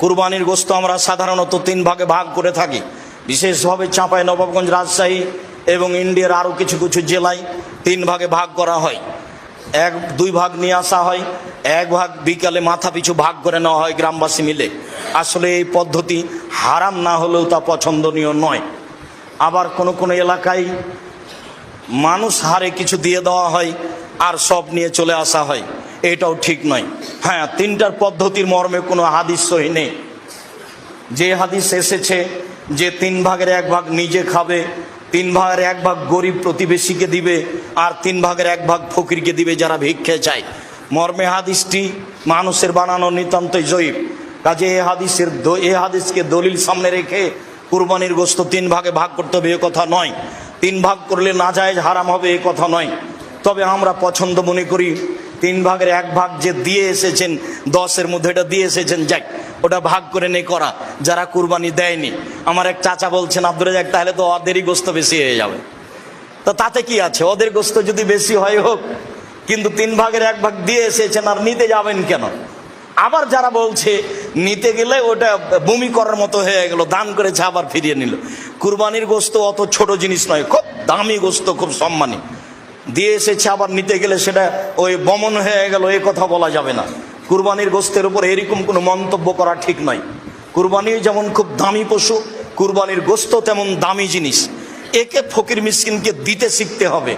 কুরবানির গোস্ত আমরা সাধারণত তিন ভাগে ভাগ করে থাকি। বিশেষভাবে চাঁপাই নবাবগঞ্জ রাজশাহী এবং ইন্ডিয়ার আরও কিছু কিছু জেলায় তিন ভাগে ভাগ করা হয়। এক, দুই ভাগ নিয়ে আসা হয়, এক ভাগ বিকালে মাথা পিছু ভাগ করে নেওয়া হয় গ্রামবাসী মিলে। আসলে এই পদ্ধতি হারাম না হলেও তা পছন্দনীয় নয়। আবার কোনো কোনো এলাকায় মানুষ হারে কিছু দিয়ে দেওয়া হয় আর সব নিয়ে চলে আসা হয়। এটাও ঠিক নয়। হ্যাঁ তিনটার পদ্ধতির মর্মে কোনো হাদিস সহি নেই। যে হাদিস এসেছে যে তিন ভাগের এক ভাগ নিজে খাবে, তিন ভাগের এক ভাগ গরিব প্রতিবেশীকে দিবে, আর তিন ভাগের এক ভাগ ফকিরকে দিবে যারা ভিক্ষে চায়। মর্মে হাদিসটি মানুষের বানানো নিতান্তই জয়ীব। কাজে এ হাদিসের এ হাদিসকে দলিল সামনে রেখে কুরবানির গোস্ত তিন ভাগে ভাগ করতে হবে এ কথা নয়। তিন ভাগ করলে না যায় হারাম হবে এ কথা নয়। তবে আমরা পছন্দ মনে করি তিন ভাগের এক ভাগ যে দিয়ে এসেছেন, দশের মধ্যে এটা দিয়ে এসেছেন, যাক, ওটা ভাগ করে নে করা, যারা কুরবানি দেয়নি। আমার এক চাচা বলছেন আব্দুল রাজাক তাহলে তো ওদেরই গোস্ত বেশি হয়ে যাবে। তো তাতে কি আছে? ওদের গোস্ত যদি বেশি হয় হোক, কিন্তু তিন ভাগের এক ভাগ দিয়ে এসেছেন, আর নিতে যাবেন কেন? আবার যারা বলছে, নিতে গেলে ওটা বমি করার মতো হয়ে গেল, দান করেছে, আবার ফিরিয়ে নিল। কুরবানির গোস্ত অত ছোট জিনিস নয়, খুব দামি গোস্ত, খুব সম্মানী। দিয়ে এসেছে আবার নিতে গেলে সেটা ওই বমন হয়ে গেল, এ কথা বলা যাবে না। কুরবানির গোস্তের উপর এরকম কোনো মন্তব্য করা ঠিক নয় কুরবানি যেমন খুব দামি পশু, কুরবানির গোস্ত তেমন দামি জিনিস। একে ফকির মিসকিনকে দিতে শিখতে হবে।